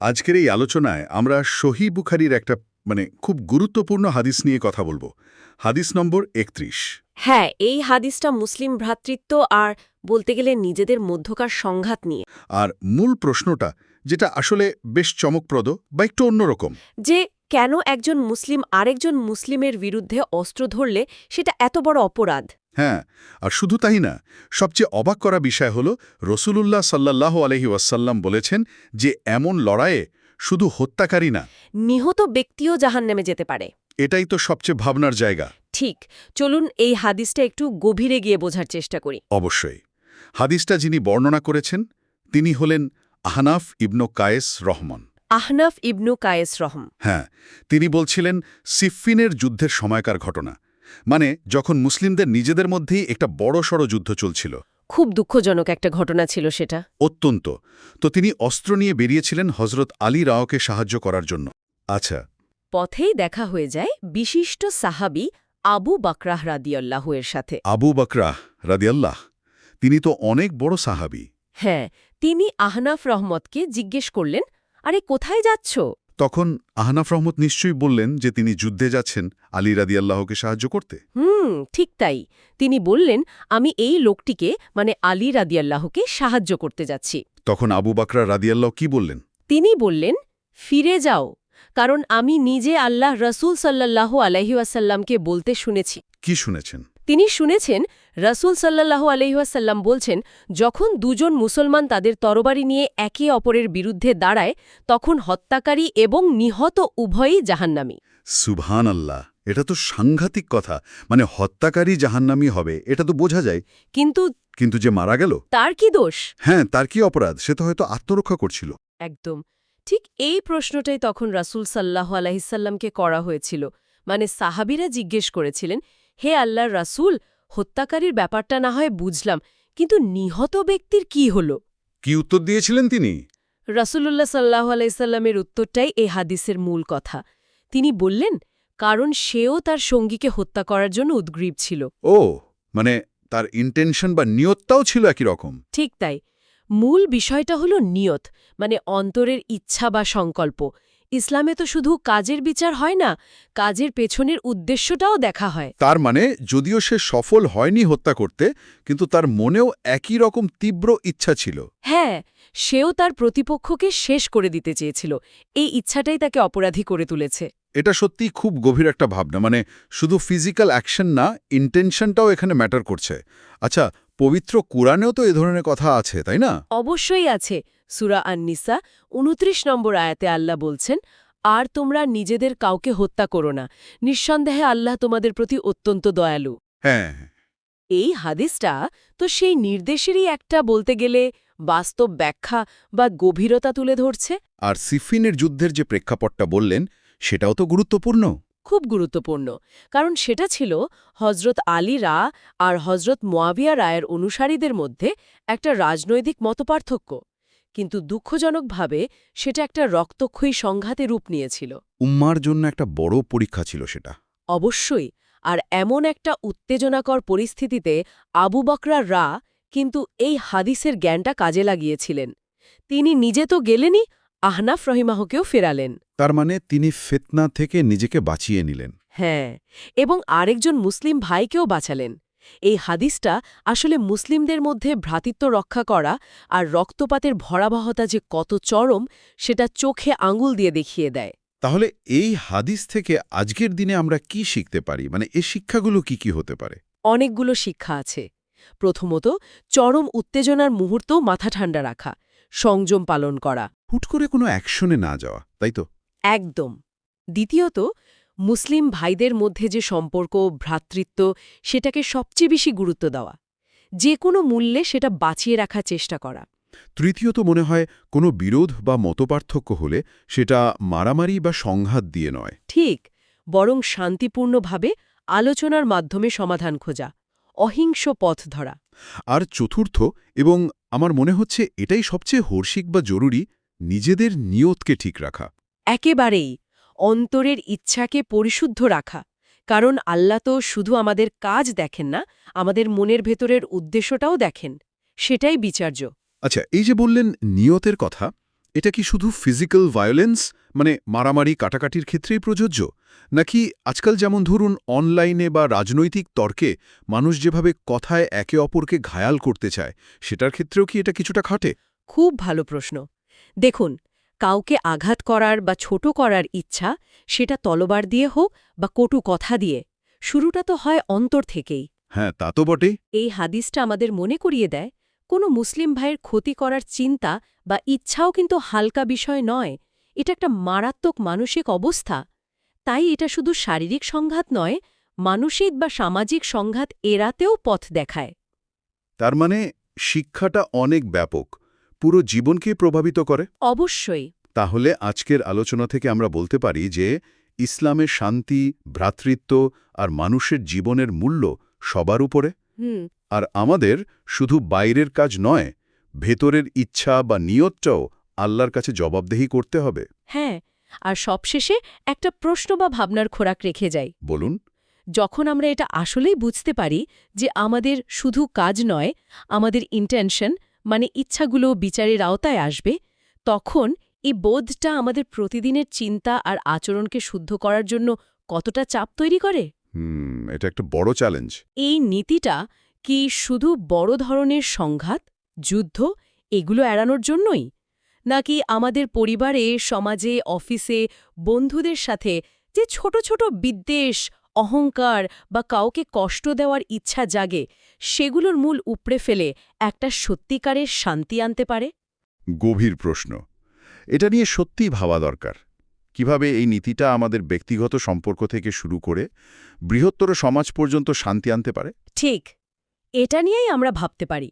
আজকের এই আলোচনায় আমরা সহি বুখারির একটা মানে খুব গুরুত্বপূর্ণ হাদিস নিয়ে কথা বলব। হাদিস নম্বর একত্রিশ। হ্যাঁ এই হাদিসটা মুসলিম ভ্রাতৃত্ব আর বলতে গেলে নিজেদের মধ্যকার সংঘাত নিয়ে। আর মূল প্রশ্নটা যেটা আসলে বেশ চমকপ্রদ বা একটু অন্যরকম। যে কেন একজন মুসলিম আরেকজন মুসলিমের বিরুদ্ধে অস্ত্র ধরলে সেটা এত বড় অপরাধ? হ্যাঁ আর শুধু তাই না সবচেয়ে অবাক করা বিষয় হল রসুলুল্লাহ সাল্লাহ আলহি ওয়াসাল্লাম বলেছেন যে এমন লড়াইয়ে শুধু হত্যাকারী না। নিহত ব্যক্তিও জাহান নেমে যেতে পারে। এটাই তো সবচেয়ে ভাবনার জায়গা। ঠিক চলুন এই হাদিসটা একটু গভীরে গিয়ে বোঝার চেষ্টা করি। অবশ্যই হাদিসটা যিনি বর্ণনা করেছেন তিনি হলেন আহনাফ ইবনু কায়েস রহমান। আহনাফ ইবনু কায়েস রহম। হ্যাঁ তিনি বলছিলেন সিফিনের যুদ্ধের সময়কার ঘটনা। মানে যখন মুসলিমদের নিজেদের মধ্যেই একটা বড়সড় যুদ্ধ চলছিল। খুব দুঃখজনক একটা ঘটনা ছিল সেটা। অত্যন্ত। তো তিনি অস্ত্র নিয়ে বেরিয়েছিলেন হজরত আলী রাওকে সাহায্য করার জন্য। আচ্ছা। পথেই দেখা হয়ে যায় বিশিষ্ট সাহাবি আবু বাকরাহ রাদিয়াল্লাহু এর সাথে। আবু বকরাহ রাদিয়াল্লাহ? তিনি তো অনেক বড় সাহাবি। হ্যাঁ তিনি আহনাফ রহমতকে জিজ্ঞেস করলেন আরে কোথায় যাচ্ছ? তখন আহনাফ রহমত নিশ্চয়ই বললেন যে তিনি যুদ্ধে যাচ্ছেন আলী রাদিয়াল্লাহকে সাহায্য করতে। হুম ঠিক তাই। তিনি বললেন আমি এই লোকটিকে মানে আলী রাদিয়াল্লাহকে সাহায্য করতে যাচ্ছি। তখন আবু বাকরা রাদিয়াল্লাহ কি বললেন? তিনি বললেন ফিরে যাও কারণ আমি নিজে আল্লাহ রসুল সাল্লাল্লাহু আলহিউসাল্লামকে বলতে শুনেছি। কি শুনেছেন? তিনি শুনেছেন রসুল সাল্লাল্লাহু আলহিহাসাল্লাম বলছেন যখন দুজন মুসলমান তাদের তরবারি নিয়ে একে অপরের বিরুদ্ধে দাঁড়ায় তখন হত্যাকারী এবং নিহত উভয়ই জাহান্নামী। সুভান আল্লাহ এটা তো সাংঘাতিক কথা। মানে হত্যাকারী জাহান্নামি হবে এটা তো বোঝা যায়। কিন্তু কিন্তু যে মারা গেল? তার কি দোষ? হ্যাঁ তার কি অপরাধ? সে তো হয়তো আত্মরক্ষা করছিল। একদম। ঠিক এই প্রশ্নটাই তখন রাসূল সাল্লাহ আলাহিসাল্লামকে করা হয়েছিল। মানে সাহাবিরা জিজ্ঞেস করেছিলেন হে আল্লাহর রাসূল হত্যাকারীর ব্যাপারটা না হয় বুঝলাম কিন্তু নিহত ব্যক্তির কি হল? কি উত্তর দিয়েছিলেন তিনি? রাসূলুল্লাহ সাল্লাহ আলাইসাল্লামের উত্তরটাই এ হাদিসের মূল কথা। তিনি বললেন কারণ সেও তার সঙ্গীকে হত্যা করার জন্য উদ্গ্রীব ছিল। ও মানে তার ইন্টেনশন বা নিয়তটাও ছিল একই রকম। ঠিক তাই। মূল বিষয়টা হল নিয়ত মানে অন্তরের ইচ্ছা বা সংকল্প। ইসলামে তো শুধু কাজের বিচার হয় না কাজের পেছনের উদ্দেশ্যটাও দেখা হয়। তার মানে যদিও সে সফল হয়নি হত্যা করতে কিন্তু তার মনেও একই রকম তীব্র ইচ্ছা ছিল। হ্যাঁ সেও তার প্রতিপক্ষকে শেষ করে দিতে চেয়েছিল। এই ইচ্ছাটাই তাকে অপরাধী করে তুলেছে। এটা সত্যি খুব গভীর একটা ভাবনা মানে শুধু ফিজিক্যাল অ্যাকশন না ইন্টেনশনটাও এখানে ম্যাটার করছে। আচ্ছা পবিত্র কুরআনেও তো এ ধরনের কথা আছে তাই না? অবশ্যই আছে। সুরা আন্নিসা উনত্রিশ নম্বর আয়াতে আল্লাহ বলছেন আর তোমরা নিজেদের কাউকে হত্যা করো না। নিঃসন্দেহে আল্লাহ তোমাদের প্রতি অত্যন্ত দয়ালু। হ্যাঁ এই হাদিসটা তো সেই নির্দেশেরই একটা বলতে গেলে বাস্তব ব্যাখ্যা বা গভীরতা তুলে ধরছে। আর সিফিনের যুদ্ধের যে প্রেক্ষাপটটা বললেন সেটাও তো গুরুত্বপূর্ণ। খুব গুরুত্বপূর্ণ। কারণ সেটা ছিল হজরত আলী রা আর হজরত মোয়াবিয়া রায়ের অনুসারীদের মধ্যে একটা রাজনৈতিক মতপার্থক্য। কিন্তু দুঃখজনকভাবে সেটা একটা রক্তক্ষয়ী সংঘাতে রূপ নিয়েছিল। উম্মার জন্য একটা বড় পরীক্ষা ছিল সেটা। অবশ্যই আর এমন একটা উত্তেজনাকর পরিস্থিতিতে আবু বকরা রা কিন্তু এই হাদিসের জ্ঞানটা কাজে লাগিয়েছিলেন। তিনি নিজে তো গেলেনই আহনাফ রহিমাহকেও ফেরালেন। তার মানে তিনি ফেতনা থেকে নিজেকে বাঁচিয়ে নিলেন। হ্যাঁ এবং আরেকজন মুসলিম ভাইকেও বাঁচালেন। এই হাদিসটা আসলে মুসলিমদের মধ্যে ভ্রাতৃত্ব রক্ষা করা আর রক্তপাতের ভরাবহতা যে কত চরম সেটা চোখে আঙুল দিয়ে দেখিয়ে দেয়। তাহলে এই হাদিস থেকে আজকের দিনে আমরা কি শিখতে পারি? মানে এই শিক্ষাগুলো কি কি হতে পারে? অনেকগুলো শিক্ষা আছে। প্রথমত চরম উত্তেজনার মুহূর্তেও মাথা ঠান্ডা রাখা সংযম পালন করা। হুট করে কোনো অ্যাকশনে না যাওয়া তাই তো? একদম। দ্বিতীয়ত মুসলিম ভাইদের মধ্যে যে সম্পর্ক ভ্রাতৃত্ব সেটাকে সবচেয়ে বেশি গুরুত্ব দেওয়া। যে কোনো মূল্যে সেটা বাঁচিয়ে রাখার চেষ্টা করা। তৃতীয়ত মনে হয় কোনো বিরোধ বা মতপার্থক্য হলে সেটা মারামারি বা সংঘাত দিয়ে নয়। ঠিক বরং শান্তিপূর্ণভাবে আলোচনার মাধ্যমে সমাধান খোঁজা অহিংস পথ ধরা। আর চতুর্থ এবং আমার মনে হচ্ছে এটাই সবচেয়ে হর্ষিক বা জরুরি নিজেদের নিয়তকে ঠিক রাখা। একেবারেই। অন্তরের ইচ্ছাকে পরিশুদ্ধ রাখা। কারণ আল্লাহ তো শুধু আমাদের কাজ দেখেন না আমাদের মনের ভেতরের উদ্দেশ্যটাও দেখেন। সেটাই বিচার্য। আচ্ছা এই যে বললেন নিয়তের কথা এটা কি শুধু ফিজিক্যাল ভায়োলেন্স মানে মারামারি কাটাকাটির ক্ষেত্রেই প্রযোজ্য? নাকি আজকাল যেমন ধরুন অনলাইনে বা রাজনৈতিক তর্কে মানুষ যেভাবে কথায় একে অপরকে ঘায়াল করতে চায় সেটার ক্ষেত্রেও কি এটা কিছুটা খাটে? খুব ভালো প্রশ্ন। দেখুন কাউকে আঘাত করার বা ছোট করার ইচ্ছা সেটা তলবার দিয়ে হোক বা কটু কথা দিয়ে শুরুটা তো হয় অন্তর থেকেই। হ্যাঁ তা তো বটে এই হাদিসটা আমাদের মনে করিয়ে দেয় কোনো মুসলিম ভাইয়ের ক্ষতি করার চিন্তা বা ইচ্ছাও কিন্তু হালকা বিষয় নয় এটা একটা মারাত্মক মানসিক অবস্থা। তাই এটা শুধু শারীরিক সংঘাত নয় মানসিক বা সামাজিক সংঘাত এড়াতেও পথ দেখায়। তার মানে শিক্ষাটা অনেক ব্যাপক। পুরো জীবনকে প্রভাবিত করে? অবশ্যই। তাহলে আজকের আলোচনা থেকে আমরা বলতে পারি যে ইসলামের শান্তি ভ্রাতৃত্ব আর মানুষের জীবনের মূল্য সবার উপরে। আর আমাদের শুধু বাইরের কাজ নয় ভেতরের ইচ্ছা বা নিয়তটাও আল্লাহর কাছে জবাবদেহি করতে হবে। হ্যাঁ আর সবশেষে একটা প্রশ্ন বা ভাবনার খোরাক রেখে যাই। বলুন। যখন আমরা এটা আসলেই বুঝতে পারি যে আমাদের শুধু কাজ নয় আমাদের ইন্টেনশন মানে ইচ্ছাগুলো বিচারের আওতায় আসবে তখন এই বোধটা আমাদের প্রতিদিনের চিন্তা আর আচরণকে শুদ্ধ করার জন্য কতটা চাপ তৈরি করে? এটা একটা বড় চ্যালেঞ্জ এই নীতিটা কি শুধু বড় ধরনের সংঘাত যুদ্ধ এগুলো এড়ানোর জন্যই? নাকি আমাদের পরিবারে সমাজে অফিসে বন্ধুদের সাথে যে ছোট ছোট বিদ্বেষ অহংকার বা কাউকে কষ্ট দেওয়ার ইচ্ছা জাগে সেগুলোর মূল উপড়ে ফেলে একটা সত্যিকারের শান্তি আনতে পারে? গভীর প্রশ্ন। এটা নিয়ে সত্যিই ভাবা দরকার। কীভাবে এই নীতিটা আমাদের ব্যক্তিগত সম্পর্ক থেকে শুরু করে বৃহত্তর সমাজ পর্যন্ত শান্তি আনতে পারে? ঠিক। এটা নিয়েই আমরা ভাবতে পারি।